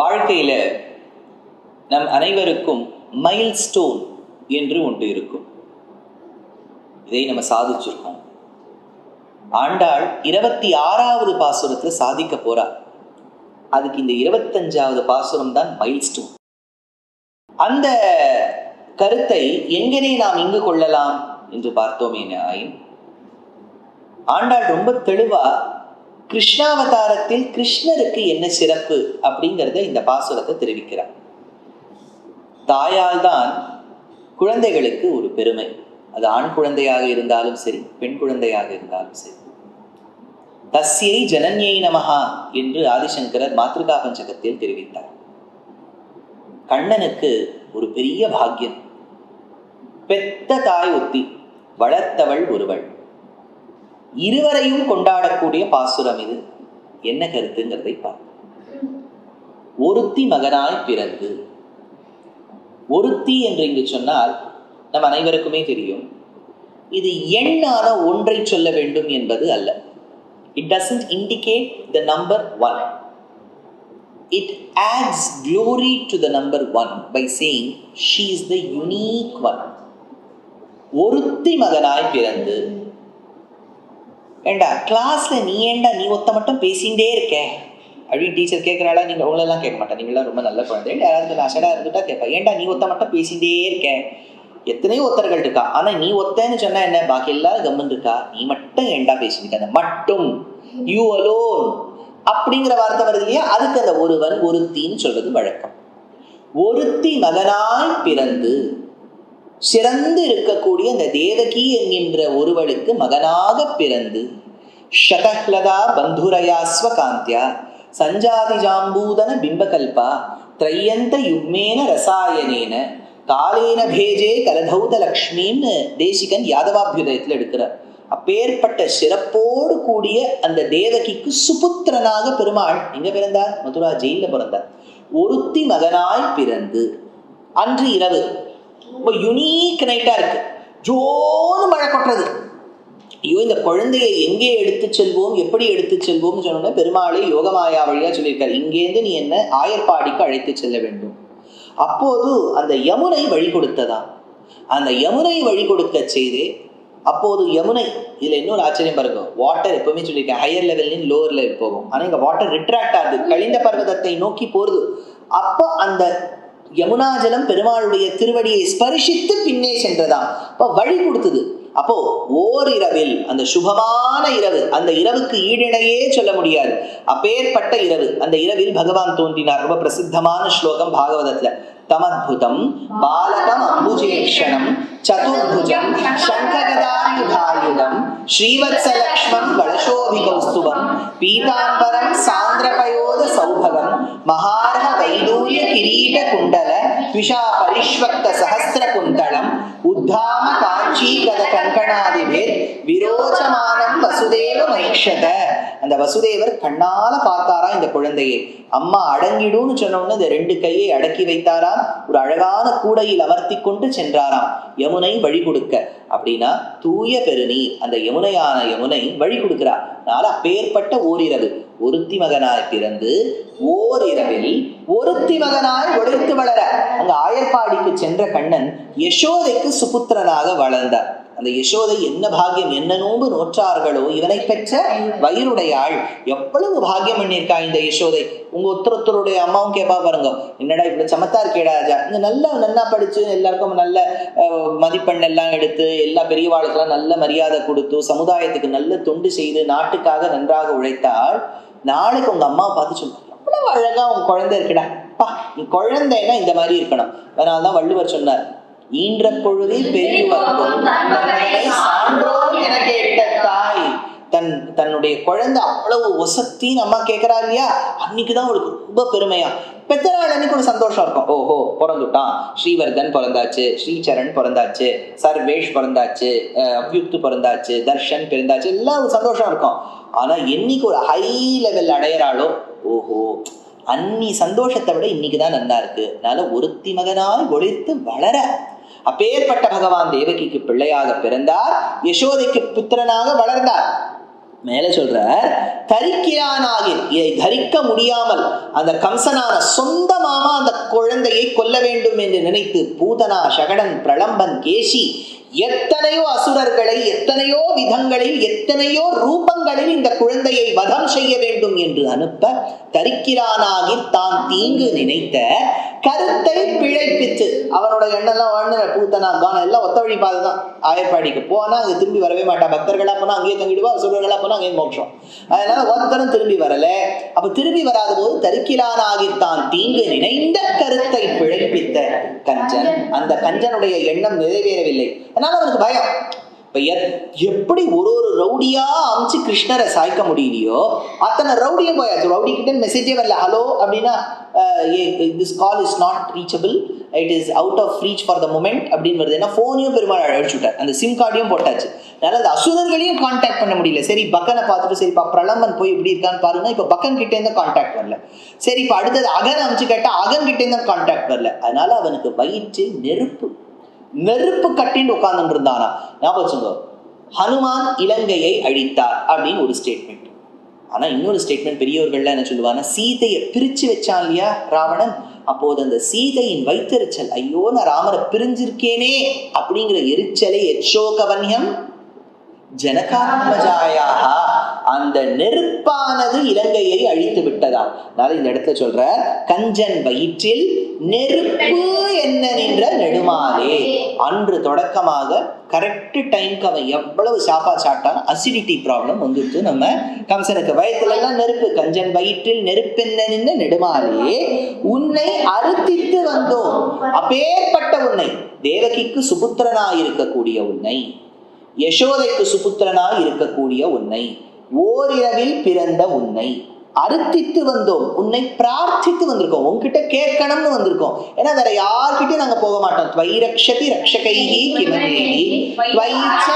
வாழ்க்கையில நம் அனைவருக்கும் மைல் ஸ்டோன் என்று ஒன்று இருக்கும். இதை நம்ம சாதிச்சிருக்கோம். ஆண்டாள் இருபத்தி ஆறாவது பாசுரத்தை சாதிக்க போறா. அதுக்கு இந்த இருபத்தஞ்சாவது பாசுரம் தான் மைல் ஸ்டோன் அந்த கருத்தை எங்கனே நாம் இங்கு கொள்ளலாம் என்று பார்த்தோமே ஆயின் ஆண்டாள் ரொம்ப தெளிவா கிருஷ்ணாவதாரத்தில் கிருஷ்ணருக்கு என்ன சிறப்பு அப்படிங்கிறத இந்த பாசுரத்தை தெரிவிக்கிறார். தாயால் தான் குழந்தைகளுக்கு ஒரு பெருமை. அது ஆண் குழந்தையாக இருந்தாலும் சரி பெண் குழந்தையாக இருந்தாலும் சரி. தஸ்யை ஜனன்யை நமஹா என்று ஆதிசங்கரர் மாத்ருகா பஞ்சகத்தில் தெரிவித்தார். கண்ணனுக்கு ஒரு பெரிய பாக்கியம். பெத்த தாய் ஒத்தி வளர்த்தவள் ஒருவள். இருவரையும் கொண்டாடக்கூடிய பாசுரம் இது. என்ன கருத்துங்கிறதை பார்ப்போம். ஒருத்தி மகனாய் பிறந்து ஒருத்தி என்று இங்கு சொன்னால் நம் அனைவருக்குமே தெரியும். இது எண்ணான ஒன்றை சொல்ல வேண்டும் என்பது அல்ல. It doesn't indicate the number one it adds glory to the number one by saying she is the unique one ஒருத்தி மகனாய் பிறந்து ஏண்டா கிளாஸில் நீ ஏண்டா நீ ஒத்த மட்டும் பேசிகிட்டே இருக்க? அப்படின்னு டீச்சர் கேட்குறாளா நீங்கள் உங்களெல்லாம் கேட்க மாட்டேன். நீங்களாம் ரொம்ப நல்ல குழந்தை. யாராவது அசடாக இருந்துட்டா கேட்பா. ஏண்டா நீ ஒத்த மட்டும் பேசிகிட்டே இருக்க? எத்தனையோ ஒத்தர்கள் இருக்கா? ஆனால் நீ ஒத்தன்னு சொன்னால் என்ன? பாக்கி எல்லாரும் கம்மன் இருக்கா? நீ மட்டும் ஏண்டா பேசிட்டு மட்டும். யூ அலோன் அப்படிங்கிற வார்த்தை வருது இல்லையா? அதுக்கு அந்த ஒருவன் ஒருத்தின்னு சொல்றது வழக்கம். ஒருத்தி மகனாய் பிறந்து சிறந்து இருக்கக்கூடிய அந்த தேவகி என்கின்ற ஒருவளுக்கு மகனாக பிறந்து ஷதஹ்லதா பந்துரயாஸ்வ காந்தியா சஞ்சாதி ஜாம்பூதன பிம்பகல்பா திரையந்த யுக்மேன ரசாயனேன காலேன பேஜே கலதௌத லக்ஷ்மின்னு தேசிகன் யாதவாபியுதயத்தில் எடுக்கிறார். அப்பேற்பட்ட சிறப்போடு கூடிய அந்த தேவகிக்கு சுபுத்திரனாக பெருமாள் எங்க பிறந்தார்? மதுரா ஜெயில பிறந்தார். ஒருத்தி மகனாய் பிறந்து அன்று இரவு ரொம்ப யுனீக் நைட்டாக இருக்கு. ஜோனு மழை கொட்டுறது. ஐயோ இந்த குழந்தையை எங்கே எடுத்து செல்வோம் எப்படி எடுத்து செல்வோம்னு சொன்னோன்னா பெருமாளை யோகமாயா வழியா சொல்லியிருக்காரு. இங்கேருந்து நீ என்ன ஆயர்பாடிக்கு அழைத்து செல்ல வேண்டும். அப்போது அந்த யமுனை வழி கொடுத்ததா? அந்த யமுனை வழி கொடுக்க செய்தே அப்போது யமுனை இதுல இன்னொரு ஆச்சரியம் பாருங்க. வாட்டர் எப்பவுமே சொல்லியிருக்கேன் ஹையர் லெவல்லையும் லோவர் லெவல் போகும். ஆனா இங்க வாட்டர் ரிட்ராக்ட் ஆகுது. கழிந்த பர்வதத்தை நோக்கி போறது. அப்போ அந்த யமுனாஜலம் பெருமாளுடைய திருவடியை ஸ்பரிசித்து பின்னே சென்றதாம். அப்போ வழி கொடுத்தது. அப்போ ஓரிரவில் அந்த சுபமான இரவு அந்த இரவுக்கு ஈடிணையே சொல்ல முடியாது. அப்பேற்பட்ட இரவு அந்த இரவில் பகவான் தோன்றினார். ரொம்ப பிரசித்தமான ஸ்லோகம் பாகவதத்துல. தமத்புதம் பாலகம் அம்புஜேஷனம் சதுர்புஜம் சங்ககதாயுதாயுதம் ஸ்ரீவத்சலக்ஷ்மம் கலசோபி கௌஸ்துபம் பீதாம்பரம் சாந்திரபயோத சௌபகம் மகாரக வைதூரிய கிரீட குண்டல த்விஷா பரிஷ்வக்த சஹஸ்ர குந்தளம் உத்தாம காஞ்சி கத கங்கணாதிபேர் விரோச்சமானம் வசுதேவ மைக்ஷத அந்த வசுதேவர் கண்ணால பார்த்தாரா இந்த குழந்தையை. அம்மா அடங்கிடும்னு சொன்னோன்னு இந்த ரெண்டு கையை அடக்கி வைத்தாராம். ஒரு அழகான கூடையில் அமர்த்தி கொண்டு சென்றாராம். யமுனை வழி கொடுக்க. அப்படின்னா தூய பெருநீர் அந்த யமுனையான யமுனை வழி கொடுக்கிறார். அதனால அப்பேற்பட்ட ஓரிரவு. ஒருத்தி மகனாய் பிறந்து ஓரிரவில் ஒருத்தி மகனாய் ஒழித்து வளர. அங்க ஆயர்பாடிக்கு சென்ற கண்ணன் யசோதைக்கு சுபுத்திரனாக வளர்ந்தார். அந்த யசோதை என்ன பாக்கியம் என்ன நோன்பு நோற்றார்களோ இவனை பெற்ற வயிறுடையாள் எவ்வளவு பாக்கியம் பண்ணியிருக்கா இந்த யசோதை? உங்க ஒருத்தருடைய அம்மாவும் கேட்பா பாருங்க. என்னடா இப்படி சமத்தா இருக்கேடா ராஜா? இங்க நல்லா நல்லா படிச்சு எல்லாருக்கும் நல்ல மதிப்பெண் எல்லாம் எடுத்து எல்லா பெரியவாளுக்கெல்லாம் நல்ல மரியாதை கொடுத்து சமுதாயத்துக்கு நல்ல தொண்டு செய்து நாட்டுக்காக நன்றாக உழைத்தால் நாளைக்கு உங்க அம்மாவை பார்த்து சொல்லுவாங்க அழகா உன் குழந்தை இருக்குடா. பா நீ குழந்தைன்னா இந்த மாதிரி இருக்கணும். அதனால தான் வள்ளுவர் சொன்னார் ஈன்ற பொழுதில் பெரியவர்க்கும் சான்றோர் என கேட்ட தாய். தன் தன்னுடைய குழந்தை அவ்வளவு ஒசத்தின்னு அம்மா கேட்கறா இல்லையா? அன்னைக்கு தான் அவளுக்கு ரொம்ப பெருமையா. பெத்த நாள் அன்னைக்கு ஒரு சந்தோஷம் இருக்கும். ஓஹோ பிறந்துட்டான். ஸ்ரீவர்தன் பிறந்தாச்சு ஸ்ரீசரண் பிறந்தாச்சு சர்வேஷ் பிறந்தாச்சு அப்யுக்து பிறந்தாச்சு தர்ஷன் பிறந்தாச்சு. எல்லாம் ஒரு சந்தோஷம் இருக்கும். ஆனா என்னைக்கு ஒரு ஹை லெவல் அடையிறாளோ? ஓஹோ. அன்னி சந்தோஷத்தை விட இன்னைக்கு தான் நல்லா இருக்கு. அதனால ஒருத்தி மகனாய் ஒழித்து வளர. அப்பேற்பட்ட பகவான் தேவகிக்கு பிள்ளையாக பிறந்தார். யசோதைக்கு புத்திரனாக வளர்ந்தார். மேல சொல்ற தரிக்கிறானாகில் இதை தரிக்க முடியாமல் அந்த கம்சனான சொந்த மாமா அந்த குழந்தையை கொல்ல வேண்டும் என்று நினைத்து பூதனா சகடன் பிரளம்பன் கேசி எத்தனையோ அசுரர்களை எத்தனையோ விதங்களில் எத்தனையோ ரூபங்களில் இந்த குழந்தையை வதம் செய்ய வேண்டும் என்று அனுப்ப தரிக்கிறானாகி தான் தீங்கு நினைத்த கருத்தை பிழைப்பித்து அவனோட எண்ணெல்லாம் வாழ்ந்த பூத்தனா தான் எல்லாம் ஒத்த வழி பாதை தான். ஆயர்பாடிக்கு போனா அங்க திரும்பி வரவே மாட்டான் பக்தர்களா போனா அங்கேயே தங்கிடுவா அசுரர்களா போனா அங்கேயே மோட்சம். அதனால ஒருத்தரும் திரும்பி வரல. அப்ப திரும்பி வராத போது தரிக்கிறானாகி தான் தீங்கு நினைந்த கருத்தை பிழைப்பித்த கஞ்சன். அந்த கஞ்சனுடைய எண்ணம் நிறைவேறவில்லை. அதனால அவனுக்கு பயம். இப்போ எத்- எப்படி ஒரு ஒரு ரவுடியா அமிச்சு கிருஷ்ணரை சாய்க்க முடியலையோ அத்தனை ரவுடியும் போயாச்சு. ரவுடி கிட்ட மெசேஜே வரல. ஹலோ அப்படின்னா this call is not reachable it is out of reach for the moment அப்படின்னு வருது. ஏன்னா ஃபோனையும் பெருமாள் அழிச்சு விட்டார். அந்த சிம் கார்டையும் போட்டாச்சு. அதனால அந்த அசுரர்களையும் காண்டாக்ட் பண்ண முடியல. சரி பக்கனை பார்த்துட்டு சரிப்பா பிரளம்பன் போய் எப்படி இருக்கான்னு பாருங்க. இப்போ பக்கன் கிட்டே இருந்து காண்டாக்ட் வரல. சரி இப்போ அடுத்தது அகன் அமிச்சு கேட்டால் அகன் கிட்டே இருந்து காண்டாக்ட் வரல. அதனால அவனுக்கு வயிற்று நெருப்பு. நெருப்பு கட்டின்னு உட்கார்ந்துட்டு இருந்தானா ஞாபகம் வச்சுங்க ஹனுமான் இலங்கையை அழித்தார் அப்படின்னு ஒரு ஸ்டேட்மெண்ட் ஆனா இன்னொரு ஸ்டேட்மெண்ட் பெரியவர்கள்ல என்ன சொல்லுவாங்க சீதையை பிரிச்சு வச்சான் இல்லையா ராவணன்? அப்போது அந்த சீதையின் வைத்தெரிச்சல் ஐயோ நான் ராமரை பிரிஞ்சிருக்கேனே அப்படிங்கிற எரிச்சலை எச்சோகவன்யம் ஜனகாத்மஜாயாக அந்த நெருப்பானது இலங்கையை அழித்து விட்டதா? அதனால இந்த இடத்துல சொல்ற கஞ்சன் வயிற்றில் நெருப்பு என்ன நின்ற நெடுமாலே அன்று தொடக்கமாக கரெக்ட் டைம்க்கு அவன் எவ்வளவு சாப்பாடு சாப்பிட்டாலும் அசிடிட்டி ப்ராப்ளம் வந்துடுச்சு நம்ம கம்சனுக்கு. வயத்துல எல்லாம் நெருப்பு கஞ்சன் வயிற்றில் நெருப்பென்ன நின்ற நெடுமாலே உன்னை அறுத்தித்து வந்தோம். அப்பேற்பட்ட உன்னை. தேவகிக்கு சுபுத்திரனாய் இருக்கக்கூடிய உன்னை. யசோதைக்கு சுபுத்திரனாய் இருக்கக்கூடிய உன்னை. ஓரிரவில் பிறந்த உன்னை. அறுத்தித்து வந்தோம். உன்னை பிரார்த்தித்து வந்திருக்கோம். உன்கிட்ட கேட்கணும்னு வந்திருக்கோம். ஏன்னா வேற யார்கிட்டயும் நாங்க போக மாட்டோம். துவை ரக்ஷதி ரக்ஷகைஹி கிமன்யைஹி. துவைச்ச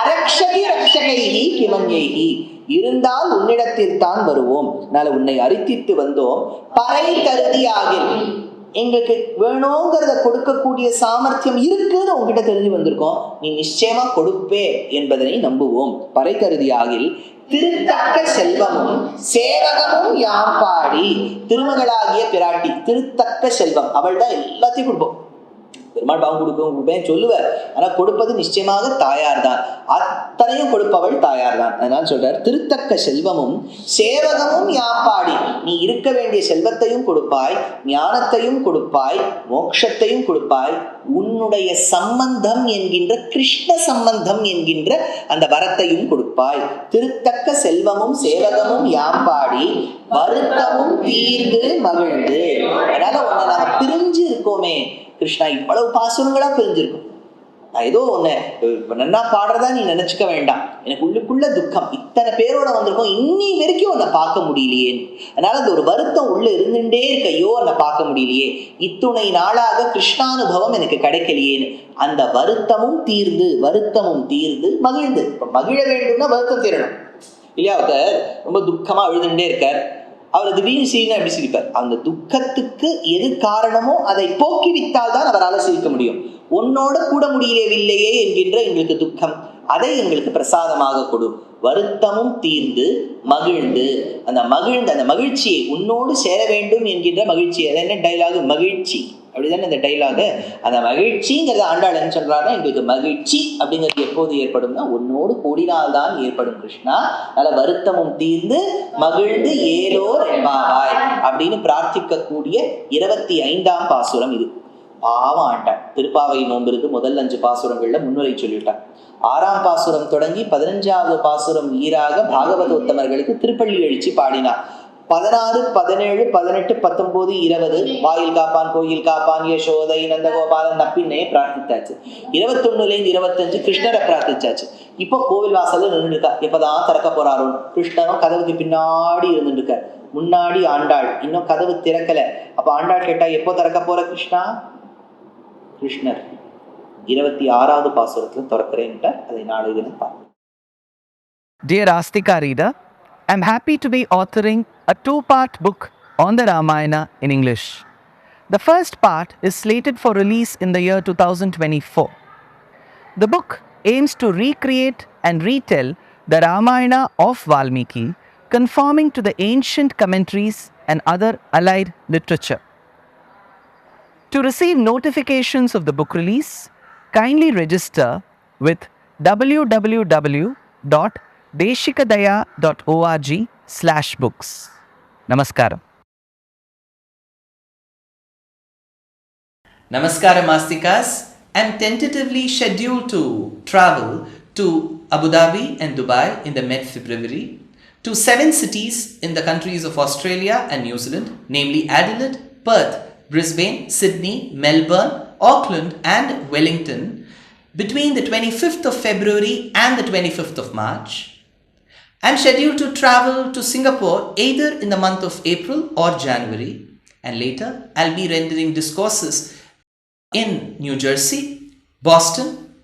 அரக்ஷதி ரக்ஷகைஹி கிமன்யைஹி. இருந்தால் உன்னிடத்தில் தான் வருவோம். அதனால உன்னை அரித்தித்து வந்தோம். பறை கருதியாகில் எங்களுக்கு வேணுங்கிறத கொடுக்கக்கூடிய சாமர்த்தியம் இருக்குன்னு உங்ககிட்ட தெரிஞ்சு வந்திருக்கோம். நீ நிச்சயமா கொடுப்பே என்பதனை நம்புவோம். பறை கருதியாகில் திருத்தக்க செல்வமும் சேவகமும் யாம் பாடி? திருமகளாகிய பிராட்டி திருத்தக்க செல்வம். அவள் தான் எல்லாத்தையும் கொடுப்போம். பெருமாள் பாவம் கொடுக்கும் கொடுப்பேன் சொல்லுவார். ஆனா கொடுப்பது நிச்சயமாக தாயார் தான் அத்தனையும் கொடுப்பவள் தாயார் தான் அதனால சொல்றார் திருத்தக்க செல்வமும் சேவகமும் யாப்பாடி. நீ இருக்க வேண்டிய செல்வத்தையும் கொடுப்பாய் ஞானத்தையும் கொடுப்பாய் மோட்சத்தையும் கொடுப்பாய். உன்னுடைய சம்பந்தம் என்கின்ற கிருஷ்ண சம்பந்தம் என்கின்ற அந்த வரத்தையும் கொடுப்பாய். திருத்தக்க செல்வமும் சேவகமும் யாப்பாடி. வருத்தமும் தீர்ந்து மகிழ்ந்து. அதனால உன்னை நாங்க பிரிஞ்சு இருக்கோமே கிருஷ்ணா இவ்வளவு பாசுரங்களா பிரிஞ்சிருக்கும். நான் ஏதோ ஒண்ணு நல்லா பாடுறதா நீ நினைச்சுக்க வேண்டாம். எனக்கு உள்ளுக்குள்ள துக்கம். இத்தனை பேரோட வந்திருக்கோம். இன்னி வரைக்கும் உன்னை பார்க்க முடியலையே. அதனால அந்த ஒரு வருத்தம் உள்ள இருந்துட்டே இருக்க ஐயோ உன்னை பார்க்க முடியலையே. இத்துணை நாளாக கிருஷ்ணானுபவம் எனக்கு கிடைக்கலையேன்னு அந்த வருத்தமும் தீர்ந்து வருத்தமும் தீர்ந்து மகிழ்ந்து. இப்ப மகிழ வேண்டும்னா வருத்தம் தீரணும். இல்லையா ஒருத்தர் ரொம்ப துக்கமா அழுதுண்டே இருக்கார். அவர் திடீர்னு சிரினா அப்படி சிரிப்பார். அந்த துக்கத்துக்கு எது காரணமோ அதை போக்கிவித்தால் தான் அவரால் சிரிக்க முடியும். உன்னோட கூட முடியவில்லையே என்கின்ற எங்களுக்கு துக்கம். அதை எங்களுக்கு பிரசாதமாக கொடு. வருத்தமும் தீர்ந்து மகிழ்ந்து அந்த மகிழ்ந்து அந்த மகிழ்ச்சியை உன்னோடு சேர வேண்டும் என்கின்ற மகிழ்ச்சி. அது என்ன டைலாக் மகிழ்ச்சி. அப்படிதானே இந்த டைலாக் அந்த மகிழ்ச்சிங்கிறத ஆண்டாள் என்ன சொல்றாருன்னா எங்களுக்கு மகிழ்ச்சி அப்படிங்கிறது எப்போது ஏற்படும்னா உன்னோடு கூடினால் தான் ஏற்படும் கிருஷ்ணா. நல்ல வருத்தமும் தீர்ந்து மகிழ்ந்து ஏலோர் என்பாவாய் அப்படின்னு பிரார்த்திக்கக்கூடிய இருபத்தி ஐந்தாம் பாசுரம் இது. பாவம் ஆண்டாள். திருப்பாவை நோம்பிருக்கு முதல் அஞ்சு பாசுரங்கள்ல முன்னுரை சொல்லிட்டான். ஆறாம் பாசுரம் தொடங்கி பதினஞ்சாவது பாசுரம் ஈராக பாகவத உத்தமர்களுக்கு திருப்பள்ளி எழுச்சி பாடினார். பதினாறு பதினேழு பதினெட்டு பத்தொன்பது இருபது. வாயில் காப்பான் கோயில் காப்பான் யசோதை நந்தகோபாலன் நப்பின்னே பிரார்த்தித்தாச்சு. இருபத்தொன்னுலேருந்து இருபத்தஞ்சு கிருஷ்ணரை பிரார்த்திச்சாச்சு. இப்போ கோவில் வாசல்ல நின்றுருக்கா எப்பதான் திறக்க போறாரோ. கிருஷ்ணரும் கதவுக்கு பின்னாடி இருந்துருக்கார் முன்னாடி ஆண்டாள். இன்னும் கதவு திறக்கல. அப்ப ஆண்டாள் கேட்டா எப்போ திறக்க போற கிருஷ்ணா? கிருஷ்ணர் இருபத்தி ஆறாவது பாசுரத்துல திறக்கிறேன்ட்ட அதை நாளை தினம் பார்ப்போம். Dear Astika reader, I'm happy to be authoring a two part book on the Ramayana in English. The first part is slated for release in the year 2024. The book aims to recreate and retell the Ramayana of Valmiki, conforming to the ancient commentaries and other allied literature. To receive notifications of the book release, kindly register with www.deshikadaya.org slash books. Namaskaram. Namaskara Mastikas. I'm tentatively scheduled to travel to Abu Dhabi and Dubai in the mid February, to seven cities in the countries of Australia and New Zealand, namely Adelaide, Perth, Brisbane, Sydney, Melbourne, Auckland, and Wellington, between the 25th of February and the 25th of March. I'm scheduled to travel to Singapore either in the month of April or January, and later I'll be rendering discourses in New Jersey, Boston,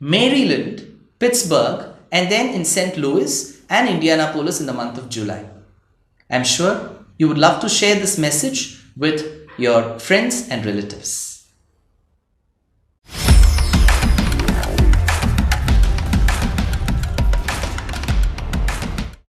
Maryland, Pittsburgh, and then in St. Louis and Indianapolis in the month of July. I'm sure you would love to share this message with your friends and relatives.